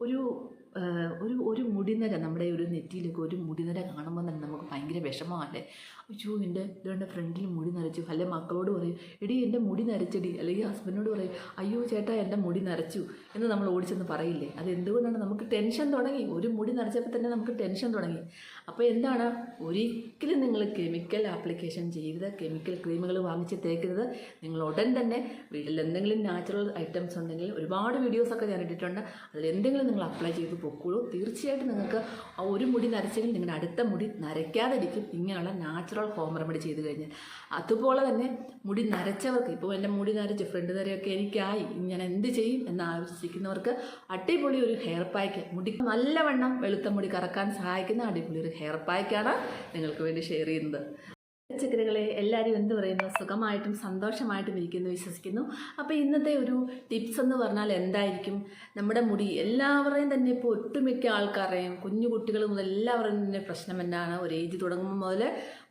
ഒരു ഏഹ്, ഒരു ഒരു മുടിനര നമ്മുടെ ഒരു നെറ്റിയിലൊക്കെ ഒരു മുടിനര കാണുമ്പോൾ തന്നെ നമുക്ക് ഭയങ്കര വിഷമമല്ലേ? അയ്യോ എന്റെ ഇതുകൊണ്ട് ഫ്രണ്ടിൽ മുടി നരച്ചു. അല്ലെ മക്കളോട് പറയും എടി എന്റെ മുടി നരച്ചടി. അല്ലെങ്കിൽ ഹസ്ബൻഡിനോട് പറയും അയ്യോ ചേട്ടാ എന്റെ മുടി നരച്ചു. എന്ന് നമ്മൾ ഓടിച്ചെന്ന് പറയില്ലേ? അത് എന്തുകൊണ്ടാണ് നമുക്ക് ടെൻഷൻ തുടങ്ങി? ഒരു മുടി നരച്ചപ്പോൾ തന്നെ നമുക്ക് ടെൻഷൻ തുടങ്ങി. അപ്പോൾ എന്താണ്? ഒരിക്കലും നിങ്ങൾ കെമിക്കൽ ആപ്ലിക്കേഷൻ ചെയ്ത് കെമിക്കൽ ക്രീമുകൾ വാങ്ങിച്ച് തേക്കരുത്. നിങ്ങൾ ഉടൻ തന്നെ വീട്ടിൽ എന്തെങ്കിലും നാച്ചുറൽ ഐറ്റംസ് ഉണ്ടെങ്കിൽ ഒരുപാട് വീഡിയോസൊക്കെ ഞാൻ ഇട്ടിട്ടുണ്ട്. അതിൽ എന്തെങ്കിലും നിങ്ങൾ അപ്ലൈ ചെയ്ത് പൊക്കോളൂ. തീർച്ചയായിട്ടും നിങ്ങൾക്ക് ഒരു മുടി നരച്ചെങ്കിൽ നിങ്ങളുടെ അടുത്ത മുടി നരയ്ക്കാതിരിക്കും. ഇങ്ങനെയുള്ള നാച്ചുറൽ ഹോം റെമഡി ചെയ്ത് കഴിഞ്ഞാൽ അതുപോലെ തന്നെ മുടി നരച്ചവർക്ക് ഇപ്പോൾ എന്റെ മുടി നരച്ച് ഫ്രണ്ട് നരയൊക്കെ എനിക്കായി. ഞാൻ എന്ത് ചെയ്യും എന്ന് ആലോചിക്കുന്നവർക്ക് അടിപൊളി ഒരു ഹെയർ പാക്ക് മുടി നല്ലവണ്ണം വെളുത്ത മുടി കറക്കാൻ സഹായിക്കുന്ന അടിപൊളി ഒരു ഹെയർ പാക്കാണ് നിങ്ങൾക്ക് വേണ്ടി ഷെയർ ചെയ്യുന്നത്. പച്ചക്കറികളെ എല്ലാവരും എന്ത് പറയുന്നു? സുഖമായിട്ടും സന്തോഷമായിട്ടും ഇരിക്കുന്നു വിശ്വസിക്കുന്നു. അപ്പോൾ ഇന്നത്തെ ഒരു ടിപ്സ് എന്ന് പറഞ്ഞാൽ എന്തായിരിക്കും? നമ്മുടെ മുടി എല്ലാവരെയും തന്നെ ഇപ്പോൾ ഒട്ടുമിക്ക ആൾക്കാരെയും കുഞ്ഞു കുട്ടികൾ മുതൽ എല്ലാവരുടെയും തന്നെ പ്രശ്നം എന്താണ് ഒരു ഏജ് തുടങ്ങുമ്പോൾ മുതൽ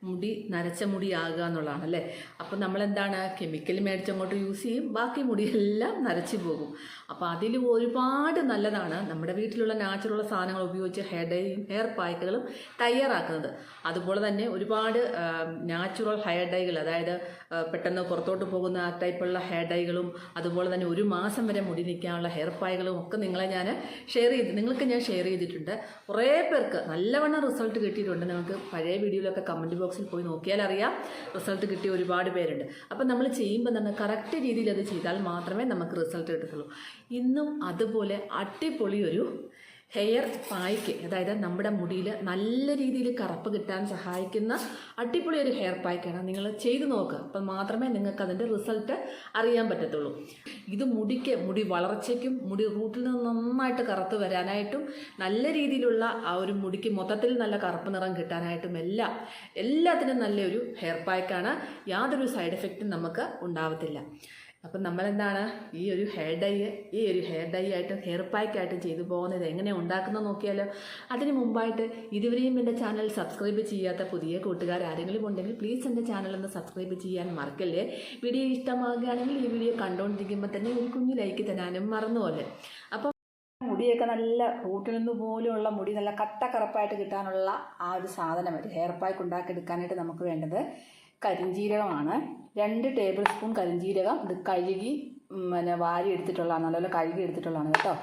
മുടി നരച്ച മുടിയാകുക എന്നുള്ളതാണ് അല്ലേ? അപ്പോൾ നമ്മളെന്താണ്? കെമിക്കൽ മേടിച്ചങ്ങോട്ട് യൂസ് ചെയ്യും. ബാക്കി മുടിയെല്ലാം നരച്ചു പോകും. അപ്പോൾ അതിൽ ഒരുപാട് നല്ലതാണ് നമ്മുടെ വീട്ടിലുള്ള നാച്ചുറൽ സാധനങ്ങൾ ഉപയോഗിച്ച് ഹെയർ ഹെയർ പായ്ക്കുകളും തയ്യാറാക്കുന്നത്. അതുപോലെ തന്നെ ഒരുപാട് നാച്ചുറൽ ഹെയർ ഡൈകൾ അതായത് പെട്ടെന്ന് പുറത്തോട്ട് പോകുന്ന ആ ടൈപ്പുള്ള ഹെയർ ഡൈകളും അതുപോലെ തന്നെ ഒരു മാസം വരെ മുടി നിൽക്കാനുള്ള ഹെയർ പായ്കളും ഒക്കെ നിങ്ങളെ ഞാൻ ഷെയർ ചെയ്ത് നിങ്ങൾക്ക് ഞാൻ ഷെയർ ചെയ്തിട്ടുണ്ട്. കുറേ പേർക്ക് നല്ലവണ്ണം റിസൾട്ട് കിട്ടിയിട്ടുണ്ട്. നിങ്ങൾക്ക് പഴയ വീഡിയോയിലൊക്കെ കമന്റ് ബോക്സിൽ പോയി നോക്കിയാൽ അറിയാം റിസൾട്ട് കിട്ടിയ ഒരുപാട് പേരുണ്ട്. അപ്പം നമ്മൾ ചെയ്യുമ്പോൾ തന്നെ കറക്റ്റ് രീതിയിൽ അത് ചെയ്താൽ മാത്രമേ നമുക്ക് റിസൾട്ട് കിട്ടത്തുള്ളൂ. ഇന്നും അതുപോലെ അടിപൊളി ഒരു ഹെയർ പായ്ക്ക് അതായത് നമ്മുടെ മുടിയിൽ നല്ല രീതിയിൽ കറുപ്പ് കിട്ടാൻ സഹായിക്കുന്ന അടിപൊളി ഒരു ഹെയർ പായ്ക്കാണ് നിങ്ങൾ ചെയ്തു നോക്കുക അപ്പം മാത്രമേ നിങ്ങൾക്ക് അതിന്റെ റിസൾട്ട് അറിയാൻ പറ്റത്തുള്ളൂ. ഇത് മുടിക്ക് മുടി വളർച്ചയ്ക്കും മുടി റൂട്ടിൽ നിന്ന് നന്നായിട്ട് കറുത്ത് വരാനായിട്ടും നല്ല രീതിയിലുള്ള ആ ഒരു മുടിക്ക് മൊത്തത്തിൽ നല്ല കറുപ്പ് നിറം കിട്ടാനായിട്ടും എല്ലാം എല്ലാത്തിനും നല്ലൊരു ഹെയർ പായ്ക്കാണ് യാതൊരു സൈഡ് എഫക്റ്റും നമുക്ക് ഉണ്ടാവത്തില്ല. അപ്പം നമ്മളെന്താണ് ഈ ഒരു ഹെയർ ഡൈ ഈ ഒരു ഹെയർ ഡൈ ആയിട്ടും ഹെയർ പാക്കായിട്ടും ചെയ്തു പോകുന്നത് എങ്ങനെ ഉണ്ടാക്കുന്നത് നോക്കിയാലോ? അതിന് മുമ്പായിട്ട് ഇതുവരെയും എന്റെ ചാനൽ സബ്സ്ക്രൈബ് ചെയ്യാത്ത പുതിയ കൂട്ടുകാർ ആരെങ്കിലും ഉണ്ടെങ്കിൽ പ്ലീസ് എന്റെ ചാനൽ ഒന്ന് സബ്സ്ക്രൈബ് ചെയ്യാൻ മറക്കല്ലേ? വീഡിയോ ഇഷ്ടമാകുകയാണെങ്കിൽ ഈ വീഡിയോ കണ്ടുകൊണ്ടിരിക്കുമ്പോൾ തന്നെ ഒരു കുഞ്ഞു ലൈക്ക് തരാനും മറന്നുപോലെ അപ്പം മുടിയൊക്കെ നല്ല റൂട്ടിൽ നിന്ന് പോലെയുള്ള മുടി നല്ല കട്ട കറുപ്പായിട്ട് കിട്ടാനുള്ള ആ ഒരു സാധനം ഒരു ഹെയർ പാക്ക് ഉണ്ടാക്കി എടുക്കാനായിട്ട് നമുക്ക് വേണ്ടത് കരിഞ്ജീരകമാണ് രണ്ട് ടേബിൾ സ്പൂൺ കരിഞ്ജീരകം ഇത് കഴുകി പിന്നെ വാരി എടുത്തിട്ടുള്ളതാണ്. നല്ലപോലെ കഴുകി എടുത്തിട്ടുള്ളതാണ് കേട്ടോ.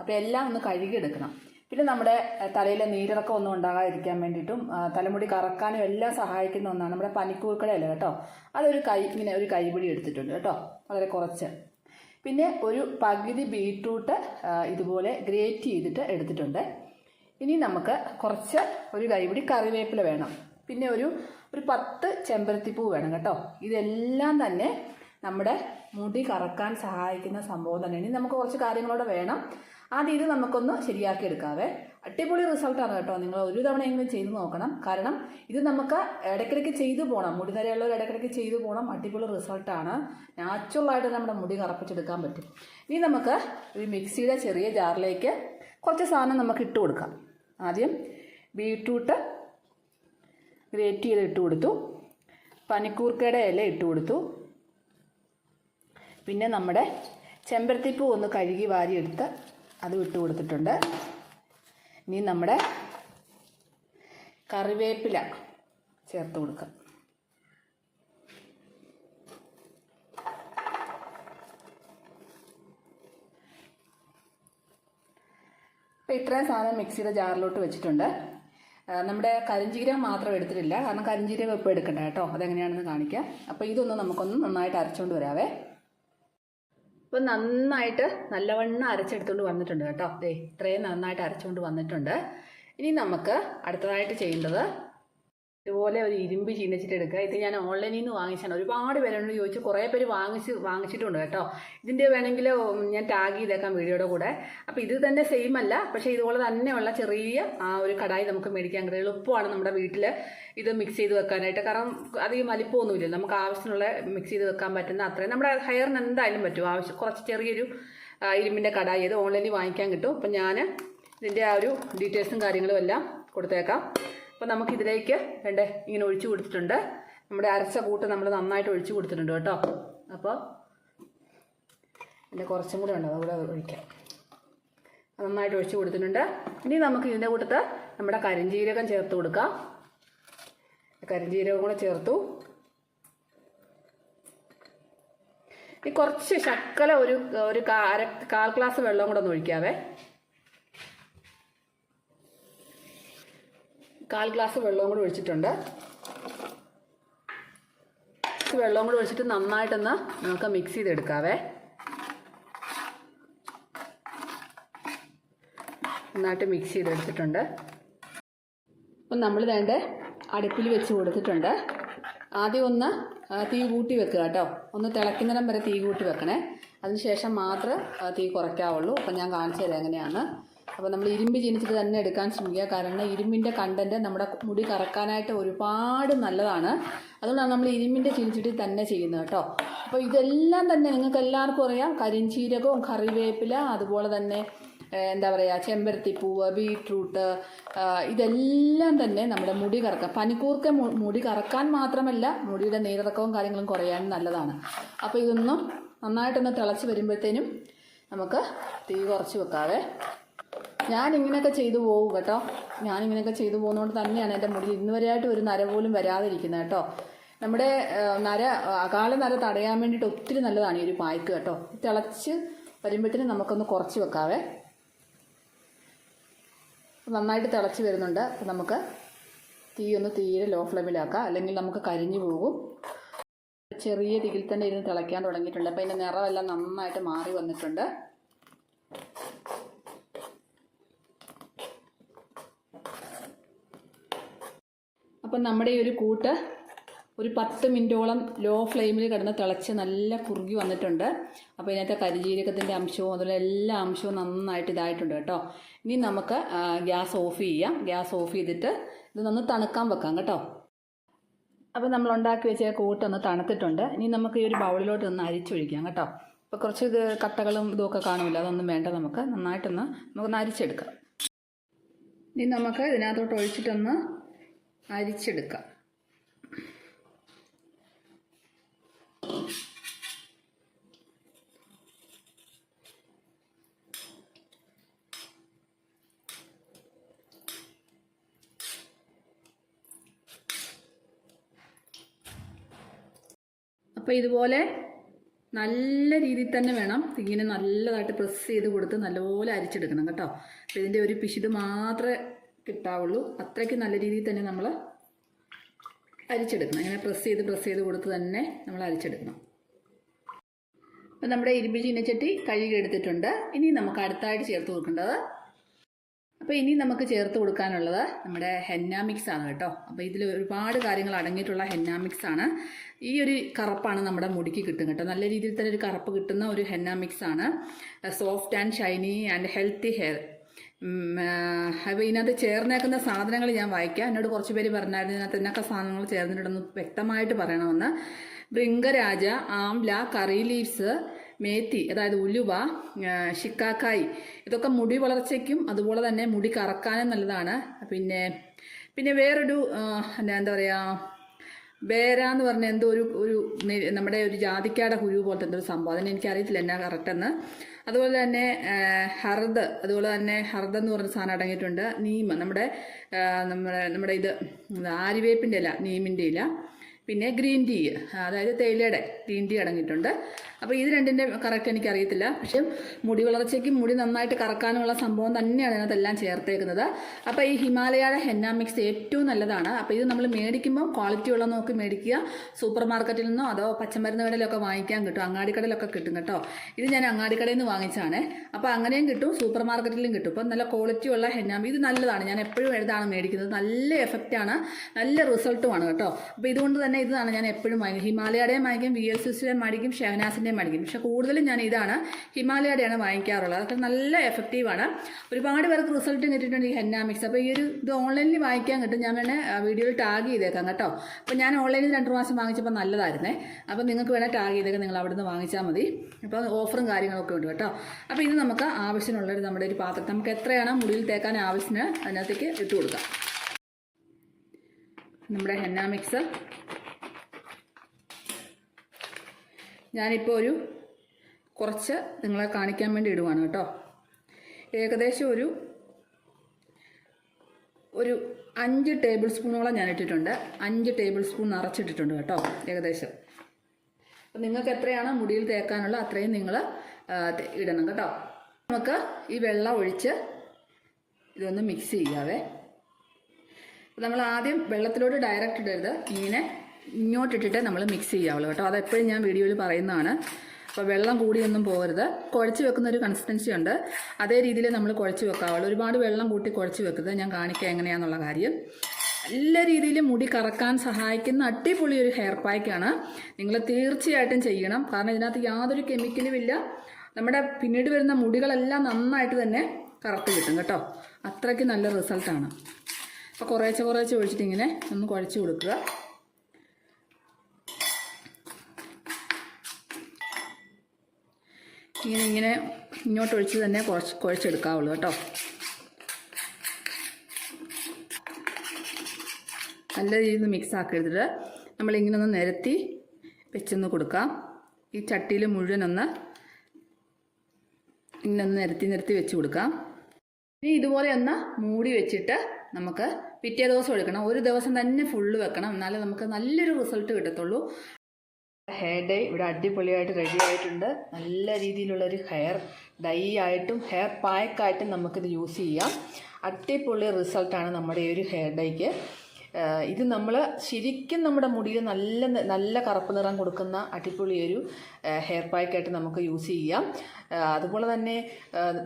അപ്പോൾ എല്ലാം ഒന്ന് കഴുകി എടുക്കണം. പിന്നെ നമ്മുടെ തലയിലെ നീരിറക്കം ഒന്നും ഉണ്ടാകാതിരിക്കാൻ വേണ്ടിയിട്ടും തലമുടി കറക്കാനും എല്ലാം സഹായിക്കുന്ന ഒന്നാണ് നമ്മുടെ പനിക്കൂർക്കടയല്ല കേട്ടോ. അതൊരു കൈ ഇങ്ങനെ ഒരു കൈപിടി എടുത്തിട്ടുണ്ട് കേട്ടോ. വളരെ കുറച്ച്. പിന്നെ ഒരു പകുതി ബീട്രൂട്ട് ഇതുപോലെ ഗ്രേറ്റ് ചെയ്തിട്ട് എടുത്തിട്ടുണ്ട്. ഇനി നമുക്ക് കുറച്ച് ഒരു കൈപിടി കറിവേപ്പില വേണം. പിന്നെ ഒരു ഒരു പത്ത് ചെമ്പരത്തിപ്പൂ വേണം കേട്ടോ. ഇതെല്ലാം തന്നെ നമ്മുടെ മുടി കറക്കാൻ സഹായിക്കുന്ന സംഭവം തന്നെയാണ്. ഇനി നമുക്ക് കുറച്ച് കാര്യങ്ങളോടെ വേണം. ആദ്യം ഇത് നമുക്കൊന്ന് ശരിയാക്കി എടുക്കാവേ. അടിപൊളി റിസൾട്ടാണ് കേട്ടോ. നിങ്ങൾ ഒരു തവണയെങ്കിലും ചെയ്ത് നോക്കണം. കാരണം ഇത് നമുക്ക് ഇടയ്ക്കിടയ്ക്ക് ചെയ്തു പോകണം മുടി നിരയുള്ളവർ ഇടയ്ക്കിടയ്ക്ക് ചെയ്തു പോകണം അടിപൊളി റിസൾട്ടാണ് നാച്ചുറലായിട്ട് നമ്മുടെ മുടി കറപ്പിച്ചെടുക്കാൻ പറ്റും. ഇനി നമുക്ക് ഒരു മിക്സിയുടെ ചെറിയ ജാറിലേക്ക് കുറച്ച് സാധനം നമുക്ക് ഇട്ട് കൊടുക്കാം. ആദ്യം ബീട്രൂട്ട് ഗ്രേറ്റ് ചെയ്ത് ഇട്ട് കൊടുത്തു. പനിക്കൂർക്കയുടെ ഇല ഇട്ട് കൊടുത്തു. പിന്നെ നമ്മുടെ ചെമ്പരത്തിപ്പൂ ഒന്ന് കഴുകി വാരിയെടുത്ത് അത് ഇട്ട് കൊടുത്തിട്ടുണ്ട്. ഇനി നമ്മുടെ കറിവേപ്പില ചേർത്ത് കൊടുക്കാം. അപ്പോൾ ഇത്രയും സാധനം മിക്സിയുടെ ജാറിലോട്ട് വെച്ചിട്ടുണ്ട്. നമ്മുടെ കരിഞ്ജീരകം മാത്രം എടുത്തിട്ടില്ല. കാരണം കരിഞ്ജീരകം ഇപ്പോൾ എടുക്കണ്ട കേട്ടോ. അതെങ്ങനെയാണെന്ന് കാണിക്കാം. അപ്പോൾ ഇതൊന്ന് നമുക്കൊന്ന് നന്നായിട്ട് അരച്ചുകൊണ്ട് വരാവേ. ഇപ്പം നന്നായിട്ട് നല്ലവണ്ണം അരച്ചെടുത്തുകൊണ്ട് വന്നിട്ടുണ്ട് കേട്ടോ. ദേ ഇത്രയും നന്നായിട്ട് അരച്ചുകൊണ്ട് വന്നിട്ടുണ്ട്. ഇനി നമുക്ക് അടുത്തതായിട്ട് ചെയ്യേണ്ടത് ഇതുപോലെ ഒരു ഇരുമ്പ് ചീനച്ചിട്ട് എടുക്കുക. ഇത് ഞാൻ ഓൺലൈനിൽ നിന്ന് വാങ്ങിച്ചാണ് ഒരുപാട് പേരോട് ചോദിച്ചു. കുറേ പേര് വാങ്ങിച്ച് വാങ്ങിച്ചിട്ടുണ്ട് കേട്ടോ. ഇതിന്റെ വേണമെങ്കിൽ ഞാൻ ടാഗ് ചെയ്തേക്കാം വീഡിയോയുടെ കൂടെ. അപ്പോൾ ഇത് തന്നെ സെയിം അല്ല. പക്ഷേ ഇതുപോലെ തന്നെയുള്ള ചെറിയ ആ ഒരു കടായി നമുക്ക് മേടിക്കാൻ കഴിയും. എളുപ്പമാണ് നമ്മുടെ വീട്ടിൽ ഇത് മിക്സ് ചെയ്ത് വെക്കാനായിട്ട്. കാരണം അധികം വലിപ്പമൊന്നുമില്ല. നമുക്ക് ആവശ്യത്തിനുള്ള മിക്സ് ചെയ്ത് വെക്കാൻ പറ്റുന്ന അത്രയും. നമ്മുടെ ഹെയറിന് എന്തായാലും പറ്റും. ആവശ്യം കുറച്ച് ചെറിയൊരു ഇരുമ്പിന്റെ കടായി ഇത് ഓൺലൈനിൽ വാങ്ങിക്കാൻ കിട്ടും. അപ്പം ഞാൻ ഇതിന്റെ ആ ഒരു ഡീറ്റെയിൽസും കാര്യങ്ങളും എല്ലാം കൊടുത്തേക്കാം. അപ്പോൾ നമുക്ക് ഇതിലേക്ക് വേണ്ടേ ഇങ്ങനെ ഒഴിച്ചു കൊടുത്തിട്ടുണ്ട്. നമ്മുടെ അരച്ച കൂട്ട് നമ്മൾ നന്നായിട്ട് ഒഴിച്ചു കൊടുത്തിട്ടുണ്ട് കേട്ടോ. അപ്പോൾ ഇതിന്റെ കുറച്ചും കൂടെ ഉണ്ട് അതുകൂടെ ഒഴിക്കാം. നന്നായിട്ട് ഒഴിച്ചു കൊടുത്തിട്ടുണ്ട്. ഇനി നമുക്ക് ഇതിന്റെ കൂട്ടത്ത് നമ്മുടെ കരിഞ്ജീരകം ചേർത്ത് കൊടുക്കാം. കരിഞ്ജീരകം കൂടെ ചേർത്തു. ഇനി കുറച്ച് ശക്കല ഒരു ഒരു കാൽ ഗ്ലാസ് വെള്ളം കൂടെ ഒന്ന് ഒഴിക്കാവേ. കാൽ ഗ്ലാസ് വെള്ളവും കൂടി ഒഴിച്ചിട്ടുണ്ട്. വെള്ളവും കൂടി ഒഴിച്ചിട്ട് നന്നായിട്ടൊന്ന് നമുക്ക് മിക്സ് ചെയ്തെടുക്കാവേ. നന്നായിട്ട് മിക്സ് ചെയ്തെടുത്തിട്ടുണ്ട്. അപ്പം നമ്മൾ വേണ്ട അടുപ്പിൽ വെച്ച് കൊടുത്തിട്ടുണ്ട്. ആദ്യം ഒന്ന് തീ കൂട്ടി വെക്കുക കേട്ടോ. ഒന്ന് തിളയ്ക്കുന്നിടം വരെ തീ കൂട്ടി വെക്കണേ. അതിനുശേഷം മാത്രമേ മാത്രം തീ കുറയ്ക്കാവുള്ളൂ. അപ്പം ഞാൻ കാണിച്ചു തരാം എങ്ങനെയാണ് അപ്പോൾ നമ്മൾ ഇരുമ്പ് ചീനിച്ചിട്ട് തന്നെ എടുക്കാൻ ശ്രമിക്കുക. കാരണം ഇരുമ്പിന്റെ കണ്ടന്റ് നമ്മുടെ മുടി കറക്കാനായിട്ട് ഒരുപാട് നല്ലതാണ്. അതുകൊണ്ടാണ് നമ്മൾ ഇരുമ്പിന്റെ ചീനിച്ചിട്ട് തന്നെ ചെയ്യുന്നത് കേട്ടോ. അപ്പോൾ ഇതെല്ലാം തന്നെ നിങ്ങൾക്ക് എല്ലാവർക്കും അറിയാം. കരിഞ്ചീരകവും കറിവേപ്പില അതുപോലെ തന്നെ എന്താ പറയുക ചെമ്പരത്തിപ്പൂവ് ബീട്രൂട്ട് ഇതെല്ലാം തന്നെ നമ്മുടെ മുടി കറക്കാൻ പനിക്കൂർക്ക മുടി കറക്കാൻ മാത്രമല്ല മുടിയുടെ നീരിറക്കവും കാര്യങ്ങളും കുറയാനും നല്ലതാണ്. അപ്പോൾ ഇതൊന്നും നന്നായിട്ടൊന്ന് തിളച്ച് വരുമ്പോഴത്തേനും നമുക്ക് തീ കുറച്ച് വെക്കാവേ. ഞാൻ ഇങ്ങനെയൊക്കെ ചെയ്തു പോകും കേട്ടോ. ഞാൻ ഇങ്ങനെയൊക്കെ ചെയ്തു പോകുന്നതുകൊണ്ട് തന്നെയാണ് എന്റെ മുടി ഇന്ന് വരെയായിട്ട് ഒരു നര പോലും വരാതിരിക്കുന്നത് കേട്ടോ. നമ്മുടെ നര അകാല നര തടയാൻ വേണ്ടിയിട്ട് ഒത്തിരി നല്ലതാണ് ഈ ഒരു പായ്ക്ക് കേട്ടോ. തിളച്ച് വരുമ്പോഴത്തേനും നമുക്കൊന്ന് കുറച്ച് വെക്കാവേ. നന്നായിട്ട് തിളച്ച് വരുന്നുണ്ട്. നമുക്ക് തീ ഒന്ന് തീരെ ലോ ഫ്ലെയിമിലാക്കാം അല്ലെങ്കിൽ നമുക്ക് കരിഞ്ഞു പോകും. ചെറിയ തീയിൽ തന്നെ ഇരുന്ന് തിളയ്ക്കാൻ തുടങ്ങിയിട്ടുണ്ട്. അപ്പോൾ അതിന്റെ നിറമെല്ലാം നന്നായിട്ട് മാറി വന്നിട്ടുണ്ട്. അപ്പം നമ്മുടെ ഈ ഒരു കൂട്ട് ഒരു പത്ത് മിനിറ്റോളം ലോ ഫ്ലെയിമിൽ കിടന്ന് തിളച്ച് നല്ല കുറുകി വന്നിട്ടുണ്ട്. അപ്പോൾ ഇതിനകത്തെ കരിജീരകത്തിന്റെ അംശവും അതുപോലെ എല്ലാ അംശവും നന്നായിട്ട് ഇതായിട്ടുണ്ട് കേട്ടോ. ഇനി നമുക്ക് ഗ്യാസ് ഓഫ് ചെയ്യാം. ഗ്യാസ് ഓഫ് ചെയ്തിട്ട് ഇത് നന്ന് തണുക്കാൻ വെക്കാം കേട്ടോ. അപ്പോൾ നമ്മൾ ഉണ്ടാക്കി വെച്ച കൂട്ടൊന്ന് തണുത്തിട്ടുണ്ട്. ഇനി നമുക്ക് ഈ ഒരു ബൗളിലോട്ട് ഒന്ന് അരിച്ചൊഴിക്കാം കേട്ടോ. അപ്പോൾ കുറച്ച് ഇത് കട്ടകളും ഇതുമൊക്കെ കാണില്ല അതൊന്നും വേണ്ട നമുക്ക്. നന്നായിട്ടൊന്ന് നമുക്കൊന്ന് അരിച്ചെടുക്കാം. ഇനി നമുക്ക് ഇതിനകത്തോട്ട് ഒഴിച്ചിട്ടൊന്ന് അരിച്ചെടുക്കാം. അപ്പോൾ ഇതുപോലെ നല്ല രീതിയിൽ തന്നെ വേണം. ഇങ്ങനെ നല്ലതായിട്ട് പ്രസ് ചെയ്ത് കൊടുത്ത് നല്ലപോലെ അരിച്ചെടുക്കണം കേട്ടോ. അപ്പോൾ ഇതിന്റെ ഒരു പിശുത് മാത്രമേ കിട്ടാവുള്ളൂ. അത്രയ്ക്ക് നല്ല രീതിയിൽ തന്നെ നമ്മൾ അരിച്ചെടുക്കണം. അങ്ങനെ പ്രസ് ചെയ്ത് പ്രസ് ചെയ്ത് കൊടുത്ത് തന്നെ നമ്മൾ അരിച്ചെടുക്കണം. അപ്പം നമ്മുടെ ഇരുമ്പ് ചീനച്ചട്ടി കഴുകി എടുത്തിട്ടുണ്ട്. ഇനി നമുക്ക് അടുത്തായിട്ട് ചേർത്ത് കൊടുക്കേണ്ടത് അപ്പോൾ ഇനി നമുക്ക് ചേർത്ത് കൊടുക്കാനുള്ളത് നമ്മുടെ ഹെന്ന മിക്സ് ആണ് കേട്ടോ. അപ്പോൾ ഇതിൽ ഒരുപാട് കാര്യങ്ങൾ അടങ്ങിയിട്ടുള്ള ഹെന്ന മിക്സ് ആണ്. ഈ ഒരു കറുപ്പാണ് നമ്മുടെ മുടിക്ക് കിട്ടും കേട്ടോ. നല്ല രീതിയിൽ തന്നെ ഒരു കറുപ്പ് കിട്ടുന്ന ഒരു ഹെന്ന മിക്സ് ആണ്. Soft and shiny and healthy hair അപ്പോൾ ഇതിനകത്ത് ചേർന്നേക്കുന്ന സാധനങ്ങൾ ഞാൻ വായിക്കാം. എന്നോട് കുറച്ച് പേര് പറഞ്ഞായിരുന്നു ഇതിനകത്ത് എന്നൊക്കെ സാധനങ്ങൾ ചേർന്നിട്ടുണ്ടെന്ന് വ്യക്തമായിട്ട് പറയണമെന്ന്. ബൃങ്കരാജ ആംല കറി ലീവ്സ് മേത്തി അതായത് ഉലുവ ഷിക്കാക്കായി ഇതൊക്കെ മുടി വളർച്ചയ്ക്കും അതുപോലെ തന്നെ മുടി കറക്കാനും നല്ലതാണ്. പിന്നെ പിന്നെ വേറൊരു എന്താ പറയുക ബേര എന്ന് പറഞ്ഞ എന്തോ ഒരു ഒരു നമ്മുടെ ഒരു ജാതിക്കാടെ കുരു പോലത്തെ എന്തോ ഒരു സംഭവം. അതിന് എനിക്കറിയത്തില്ല എന്നാ. കറക്റ്റെന്ന് അതുപോലെ തന്നെ ഹർദ് അതുപോലെ തന്നെ ഹർദ് എന്ന് പറഞ്ഞ സാധനം അടങ്ങിയിട്ടുണ്ട്. നീമ് നമ്മുടെ നമ്മുടെ നമ്മുടെ ഇത് ആരിവേപ്പിന്റെ ഇല നീമിന്റെ ഇല. പിന്നെ ഗ്രീൻ ടീ അതായത് തേയിലയുടെ ഗ്രീൻ ടീ അടങ്ങിയിട്ടുണ്ട്. അപ്പോൾ ഇത് രണ്ടിന്റെ കറക്റ്റ് എനിക്കറിയത്തില്ല. പക്ഷേ മുടി വളർച്ചയ്ക്ക് മുടി നന്നായിട്ട് കറക്കാനുള്ള സംഭവം തന്നെയാണ് ഇതിനകത്തെല്ലാം ചേർത്തേക്കുന്നത്. അപ്പോൾ ഈ ഹിമാലയയുടെ ഹെന്ന മിക്സ് ഏറ്റവും നല്ലതാണ്. അപ്പോൾ ഇത് നമ്മൾ മേടിക്കുമ്പോൾ ക്വാളിറ്റി ഉള്ള നോക്കി മേടിക്കുക. സൂപ്പർ മാർക്കറ്റിൽ നിന്നോ അതോ പച്ചമരുന്ന് കടയിലൊക്കെ വാങ്ങിക്കാൻ കിട്ടും. അങ്ങാടിക്കടയിലൊക്കെ കിട്ടും കേട്ടോ. ഇത് ഞാൻ അങ്ങാടിക്കടയിൽ നിന്ന് വാങ്ങിച്ചാണ് അപ്പോൾ അങ്ങനെയും കിട്ടും. സൂപ്പർ മാർക്കറ്റിലും കിട്ടും. അപ്പോൾ നല്ല ക്വാളിറ്റി ഉള്ള ഹെന്ന ഇത് നല്ലതാണ്. ഞാൻ എപ്പോഴും എഴുതാണ് മേടിക്കുന്നത്. നല്ല എഫക്റ്റാണ് നല്ല റിസൾട്ടുമാണ് കേട്ടോ. അപ്പോൾ ഇതുകൊണ്ട് തന്നെ ഇതാണ് ഞാൻ എപ്പോഴും വാങ്ങിക്കും ഹിമാലയയുടെയും വാങ്ങിക്കും. വി എൽ സിസിയുടെയും മേടിക്കും ഷെഹനാസിന്റെയും മേടിക്കും. പക്ഷേ കൂടുതലും ഞാൻ ഇതാണ് ഹിമാലയയുടെയാണ് വാങ്ങിക്കാറുള്ളത്. അതൊക്കെ നല്ല എഫക്റ്റീവാണ് ഒരുപാട് പേർക്ക് റിസൾട്ട് കിട്ടിയിട്ടുണ്ട് ഈ ഹെന്ന മിക്സ് അപ്പോൾ ഈ ഒരു ഇത് ഓൺലൈനിൽ വാങ്ങിക്കാൻ കിട്ടും. ഞാൻ വേണേൽ വീഡിയോയിൽ ടാഗ് ചെയ്തേക്കാം കേട്ടോ. അപ്പോൾ ഞാൻ ഓൺലൈനിൽ രണ്ട് മാസം വാങ്ങിച്ചപ്പോൾ നല്ലതായിരുന്നേ. അപ്പോൾ നിങ്ങൾക്ക് വേണേൽ ടാഗ് ചെയ്തേക്കാം. നിങ്ങൾ അവിടെ നിന്ന് വാങ്ങിച്ചാൽ മതി അപ്പോൾ ഓഫറും കാര്യങ്ങളൊക്കെ ഉണ്ട് കേട്ടോ. അപ്പോൾ ഇത് നമുക്ക് ആവശ്യമുള്ള ഒരു നമ്മുടെ ഒരു പാത്രം. നമുക്ക് എത്രയാണ് മുടിയിൽ തേക്കാൻ ആവശ്യത്തിന് അതിനകത്തേക്ക് ഇട്ട് കൊടുക്കാം. നമ്മുടെ ഹെന്ന മിക്സ് ഞാനിപ്പോൾ ഒരു കുറച്ച് നിങ്ങളെ കാണിക്കാൻ വേണ്ടി ഇടുവാണ് കേട്ടോ. ഏകദേശം ഒരു ഒരു അഞ്ച് ടേബിൾ സ്പൂണോളം ഞാൻ ഇട്ടിട്ടുണ്ട് അഞ്ച് ടേബിൾ സ്പൂൺ നിറച്ചിട്ടിട്ടുണ്ട് കേട്ടോ ഏകദേശം. അപ്പം നിങ്ങൾക്ക് എത്രയാണ് മുടിയിൽ തേക്കാനുള്ള അത്രയും നിങ്ങൾ ഇടണം കേട്ടോ. നമുക്ക് ഈ വെള്ളം ഒഴിച്ച് ഇതൊന്ന് മിക്സ് ചെയ്യാവേ. നമ്മൾ ആദ്യം വെള്ളത്തിലോട്ട് ഡയറക്റ്റ് ഇടരുത്. ഇങ്ങനെ ഇങ്ങോട്ടിട്ടിട്ട് നമ്മൾ മിക്സ് ചെയ്യാവുള്ളൂ കേട്ടോ. അതെപ്പോഴും ഞാൻ വീഡിയോയിൽ പറയുന്നതാണ്. അപ്പോൾ വെള്ളം കൂടിയൊന്നും പോകരുത്. കുഴച്ച് വെക്കുന്ന ഒരു കൺസിസ്റ്റൻസി ഉണ്ട്. അതേ രീതിയിൽ നമ്മൾ കുഴച്ച് വെക്കാവുള്ളൂ. ഒരുപാട് വെള്ളം കൂട്ടി കുഴച്ച് വെക്കരുത് ഞാൻ കാണിക്കുക എങ്ങനെയാണെന്നുള്ള കാര്യം. നല്ല രീതിയിൽ മുടി കറക്കാൻ സഹായിക്കുന്ന അടിപൊളി ഒരു ഹെയർ പാക്കാണ് നിങ്ങൾ തീർച്ചയായിട്ടും ചെയ്യണം. കാരണം ഇതിനകത്ത് യാതൊരു കെമിക്കലും ഇല്ല. നമ്മുടെ പിന്നീട് വരുന്ന മുടികളെല്ലാം നന്നായിട്ട് തന്നെ കറക്റ്റ് കിട്ടും കേട്ടോ. അത്രയ്ക്ക് നല്ല റിസൾട്ടാണ് അപ്പോൾ കുറേശ്ശെ കുറേശ്ശെ ഒഴിച്ചിട്ട് ഇങ്ങനെ ഒന്ന് കുഴച്ച് കൊടുക്കുക. ഇങ്ങനെ ഇങ്ങനെ ഇങ്ങോട്ട് ഒഴിച്ച് തന്നെ കുഴച്ച് കുഴച്ചെടുക്കാവുള്ളൂ കേട്ടോ. നല്ല രീതിയിൽ മിക്സ് ആക്കരുത്. നമ്മളിങ്ങനെ ഒന്ന് നിരത്തി വെച്ചൊന്ന് കൊടുക്കാം. ഈ ചട്ടിയിൽ മുഴുവൻ ഒന്ന് ഇങ്ങനെ ഒന്ന് നിരത്തി നിരത്തി വെച്ച് കൊടുക്കാം. ഇനി ഇതുപോലെ ഒന്ന് മൂടി വെച്ചിട്ട് നമുക്ക് പിറ്റേ ദിവസം എടുക്കണം. ഒരു ദിവസം തന്നെ ഫുള്ള് വെക്കണം. എന്നാലേ നമുക്ക് നല്ലൊരു റിസൾട്ട് കിട്ടത്തുള്ളൂ. ഹെയർ ഡൈ ഇവിടെ അടിപൊളിയായിട്ട് റെഡി ആയിട്ടുണ്ട്. നല്ല രീതിയിലുള്ളൊരു ഹെയർ ഡൈ ആയിട്ടും ഹെയർ പാക്കായിട്ടും നമുക്കിത് യൂസ് ചെയ്യാം. അടിപൊളി റിസൾട്ടാണ് നമ്മുടെ ഈ ഒരു ഹെയർ ഡൈക്ക് ഇത് നമ്മൾ ശരിക്കും നമ്മുടെ മുടിയിൽ നല്ല നല്ല കറുപ്പ് നിറം കൊടുക്കുന്ന അടിപൊളി ഒരു ഹെയർ പാക്കായിട്ട് നമുക്ക് യൂസ് ചെയ്യാം. അതുപോലെ തന്നെ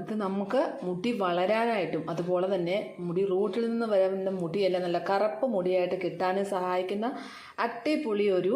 ഇത് നമുക്ക് മുടി വളരാനായിട്ടും അതുപോലെ തന്നെ മുടി റൂട്ടിൽ നിന്ന് വരുന്ന മുടിയെല്ലാം നല്ല കറുപ്പ് മുടിയായിട്ട് കിട്ടാനും സഹായിക്കുന്ന അടിപൊളി ഒരു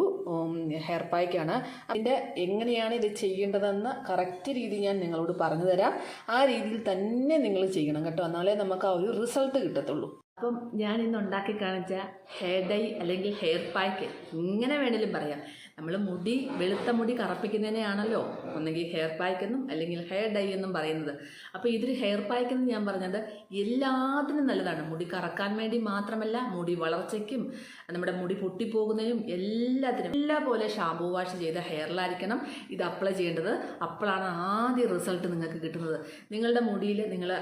ഹെയർ പാക്കാണ് അതിന്റെ എങ്ങനെയാണ് ഇത് ചെയ്യേണ്ടതെന്ന് കറക്റ്റ് രീതി ഞാൻ നിങ്ങളോട് പറഞ്ഞു തരാം ആ രീതിയിൽ തന്നെ നിങ്ങൾ ചെയ്യണം കേട്ടോ. എന്നാലേ നമുക്ക് ആ ഒരു റിസൾട്ട് കിട്ടത്തുള്ളൂ. അപ്പം ഞാൻ ഇന്ന് ഉണ്ടാക്കി കാണിച്ച ഹെയർ ഡൈ അല്ലെങ്കിൽ ഹെയർ പാക്ക് ഇങ്ങനെ വേണേലും പറയാം. നമ്മൾ മുടി വെളുത്ത മുടി കറപ്പിക്കുന്നതിനെയാണല്ലോ ഒന്നെങ്കിൽ ഹെയർ പാക്ക് എന്നും അല്ലെങ്കിൽ ഹെയർ ഡൈ എന്നും പറയുന്നത്. അപ്പോൾ ഇതിൽ ഹെയർ പാക്ക് എന്ന് ഞാൻ പറഞ്ഞത് എല്ലാത്തിനും നല്ലതാണ്. മുടി കറക്കാൻ വേണ്ടി മാത്രമല്ല മുടി വളർച്ചയ്ക്കും നമ്മുടെ മുടി പൊട്ടിപ്പോകുന്നതിനും എല്ലാത്തിനും. എല്ലാ പോലെ ഷാമ്പൂ വാഷ് ചെയ്ത ഹെയറിലായിരിക്കണം ഇത് അപ്ലൈ ചെയ്യേണ്ടത്. അപ്പോഴാണ് ആദ്യ റിസൾട്ട് നിങ്ങൾക്ക് കിട്ടുന്നത്. നിങ്ങളുടെ മുടിയിൽ നിങ്ങൾ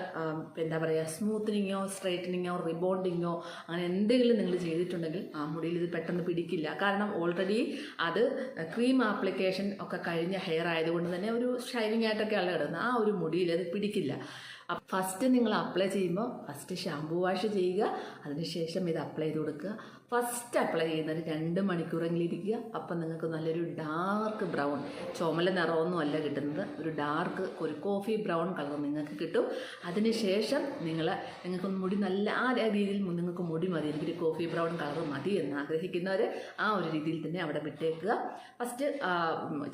എന്താ പറയുക സ്മൂത്തനിങ്ങോ സ്ട്രൈറ്റനിങ്ങോ റിബോണ്ടിങ്ങോ അങ്ങനെ എന്തെങ്കിലും നിങ്ങൾ ചെയ്തിട്ടുണ്ടെങ്കിൽ ആ മുടിയിൽ ഇത് പെട്ടെന്ന് പിടിക്കില്ല. കാരണം ഓൾറെഡി അത് ക്രീം ആപ്ലിക്കേഷൻ ഒക്കെ കഴിഞ്ഞ ഹെയർ ആയതുകൊണ്ട് തന്നെ ഒരു ഷൈനിങ് ആയിട്ടൊക്കെ അല്ല കിടക്കുന്നത് ആ ഒരു മുടിയിൽ അത് പിടിക്കില്ല. ഫസ്റ്റ് നിങ്ങൾ അപ്ലൈ ചെയ്യുമ്പോൾ ഫസ്റ്റ് ഷാംപൂ വാഷ് ചെയ്യുക. അതിനുശേഷം ഇത് അപ്ലൈ ചെയ്ത് കൊടുക്കുക. ഫസ്റ്റ് അപ്ലൈ ചെയ്യുന്നത് രണ്ട് മണിക്കൂറെങ്കിലും ഇരിക്കുക. അപ്പം നിങ്ങൾക്ക് നല്ലൊരു ഡാർക്ക് ബ്രൗൺ ചുമല നിറമൊന്നും അല്ല കിട്ടുന്നത്. ഒരു ഡാർക്ക് ഒരു കോഫി ബ്രൗൺ കളർ നിങ്ങൾക്ക് കിട്ടും. അതിനുശേഷം നിങ്ങൾ നിങ്ങൾക്ക് മുടി നല്ല ആ രീതിയിൽ നിങ്ങൾക്ക് മുടി മതി. എനിക്കൊരു കോഫി ബ്രൗൺ കളർ മതി എന്ന് ആഗ്രഹിക്കുന്നവർ ആ ഒരു രീതിയിൽ തന്നെ അവിടെ വിട്ടേക്കുക. ഫസ്റ്റ്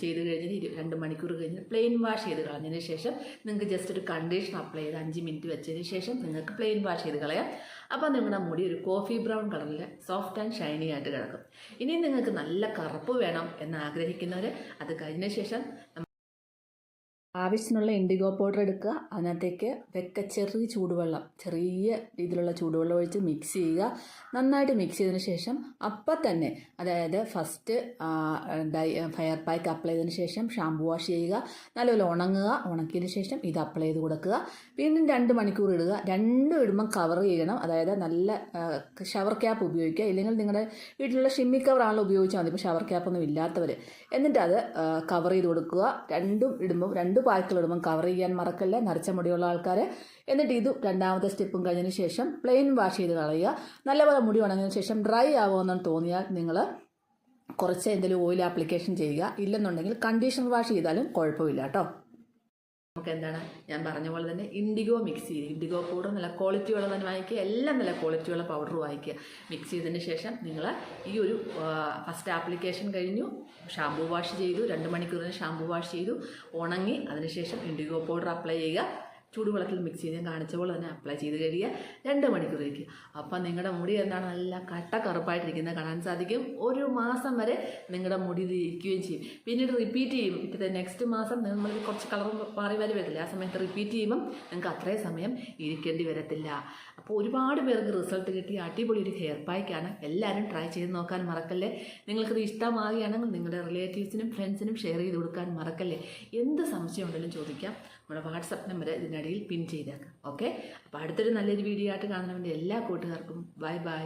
ചെയ്ത് കഴിഞ്ഞിട്ട് രണ്ട് മണിക്കൂർ കഴിഞ്ഞ് പ്ലെയിൻ വാഷ് ചെയ്ത് കളഞ്ഞതിന് ശേഷം നിങ്ങൾക്ക് ജസ്റ്റ് ഒരു കണ്ടീഷൻ അപ്ലൈ ചെയ്ത് അഞ്ച് മിനിറ്റ് വെച്ചതിന് ശേഷം നിങ്ങൾക്ക് പ്ലെയിൻ വാഷ് ചെയ്ത് കളയാം. അപ്പോൾ നിങ്ങളുടെ മുടി ഒരു കോഫി ബ്രൗൺ കളറിൽ സോഫ്റ്റ് ആൻഡ് ഷൈനി ആയിട്ട് കിടക്കും. ഇനി നിങ്ങൾക്ക് നല്ല കറുപ്പ് വേണം എന്ന് ആഗ്രഹിക്കുന്നവർ അത് കഴിഞ്ഞ ശേഷം ആവശ്യത്തിനുള്ള ഇൻഡിഗോ പൗഡർ എടുക്കുക. അതിനകത്തേക്ക് വെക്ക ചെറിയ ചൂടുവെള്ളം ചെറിയ രീതിയിലുള്ള ചൂടുവെള്ളം ഒഴിച്ച് മിക്സ് ചെയ്യുക. നന്നായിട്ട് മിക്സ് ചെയ്തതിന് ശേഷം അപ്പം തന്നെ അതായത് first dye hair pack apply ചെയ്തതിന് ശേഷം ഷാമ്പു വാഷ് ചെയ്യുക. നല്ലപോലെ ഉണങ്ങുക. ഉണക്കിയതിന് ശേഷം ഇത് അപ്ലൈ ചെയ്ത് കൊടുക്കുക. വീണ്ടും രണ്ട് മണിക്കൂർ ഇടുക. രണ്ടും ഇടുമ്പം കവർ ചെയ്യണം. അതായത് നല്ല ഷവർ ക്യാപ്പ് ഉപയോഗിക്കുക. ഇല്ലെങ്കിൽ നിങ്ങളുടെ വീട്ടിലുള്ള ഷിമ്മി കവറാണല്ലോ ഉപയോഗിച്ചാൽ മതി. ഇപ്പോൾ ഷവർ ക്യാപ്പൊന്നും ഇല്ലാത്തവർ എന്നിട്ട് അത് കവർ ചെയ്ത് കൊടുക്കുക. രണ്ടും ഇടുമ്പോൾ രണ്ട് പാക്കുകൾ ഇടുമ്പോൾ കവർ ചെയ്യാൻ മറക്കല്ല നരച്ച മുടിയുള്ള ആൾക്കാർ എന്നിട്ട് ഇതും രണ്ടാമത്തെ സ്റ്റെപ്പും കഴിഞ്ഞതിന് ശേഷം പ്ലെയിൻ വാഷ് ചെയ്ത് കളയുക. നല്ലപോലെ മുടി ഉണങ്ങിയതിന് ശേഷം ഡ്രൈ ആവുമെന്ന് തോന്നിയാൽ നിങ്ങൾ കുറച്ച് എന്തെങ്കിലും ഓയിൽ ആപ്ലിക്കേഷൻ ചെയ്യുക. ഇല്ലെന്നുണ്ടെങ്കിൽ കണ്ടീഷണർ വാഷ് ചെയ്താലും കുഴപ്പമില്ല കേട്ടോ. നമുക്ക് എന്താണ് ഞാൻ പറഞ്ഞ പോലെ തന്നെ ഇൻഡിഗോ മിക്സ് ചെയ്ത്. ഇൻഡിഗോ പൗഡർ നല്ല ക്വാളിറ്റി ഉള്ളത് തന്നെ വാങ്ങിക്കുക. എല്ലാം നല്ല ക്വാളിറ്റി ഉള്ള പൗഡർ വാങ്ങിക്കുക. മിക്സ് ചെയ്തതിന് ശേഷം നിങ്ങൾ ഈ ഒരു ഫസ്റ്റ് ആപ്ലിക്കേഷൻ കഴിഞ്ഞു. ഷാമ്പൂ വാഷ് ചെയ്തു. രണ്ട് മണിക്കൂറിന് ഷാമ്പൂ വാഷ് ചെയ്തു. ഉണങ്ങി അതിനുശേഷം ഇൻഡിഗോ പൗഡർ അപ്ലൈ ചെയ്യുക. ചൂടുവെള്ളത്തിൽ മിക്സ് ചെയ്ത് ഞാൻ കാണിച്ച പോലെ തന്നെ അപ്ലൈ ചെയ്ത് കഴിയുക. രണ്ട് മണിക്കൂർ ഇരിക്കുക അപ്പം നിങ്ങളുടെ മുടി എന്താണ്? നല്ല കട്ട കറുപ്പായിട്ടിരിക്കുന്നത് കാണാൻ സാധിക്കും. ഒരു മാസം വരെ നിങ്ങളുടെ മുടി ഇരിക്കുകയും ചെയ്യും. പിന്നീട് റിപ്പീറ്റ് ചെയ്യും. പിറ്റത്തെ നെക്സ്റ്റ് മാസം നമ്മൾ കുറച്ച് കളർ മാറി വരി വരില്ല ആ സമയത്ത് റിപ്പീറ്റ് ചെയ്യുമ്പം നിങ്ങൾക്ക് അത്രയും സമയം ഇരിക്കേണ്ടി വരത്തില്ല. അപ്പോൾ ഒരുപാട് പേർക്ക് റിസൾട്ട് കിട്ടി. അടിപൊളി ഒരു ഹെയർ പായ്ക്കാണ് എല്ലാവരും ട്രൈ ചെയ്ത് നോക്കാൻ മറക്കല്ലേ? നിങ്ങൾക്കത് ഇഷ്ടമാകുകയാണെങ്കിൽ നിങ്ങളുടെ റിലേറ്റീവ്സിനും ഫ്രണ്ട്സിനും ഷെയർ ചെയ്ത് കൊടുക്കാൻ മറക്കല്ലേ? എന്ത് സംശയം ഉണ്ടെങ്കിലും ചോദിക്കാം. നമ്മുടെ വാട്സപ്പ് നമ്പർ ഇതിനിടയിൽ പിൻ ചെയ്തേക്കാം. ഓക്കെ? അപ്പോൾ അടുത്തൊരു നല്ലൊരു വീഡിയോ ആയിട്ട് കാണുന്നതിന് വേണ്ടി എല്ലാ കൂട്ടുകാർക്കും ബൈ ബൈ.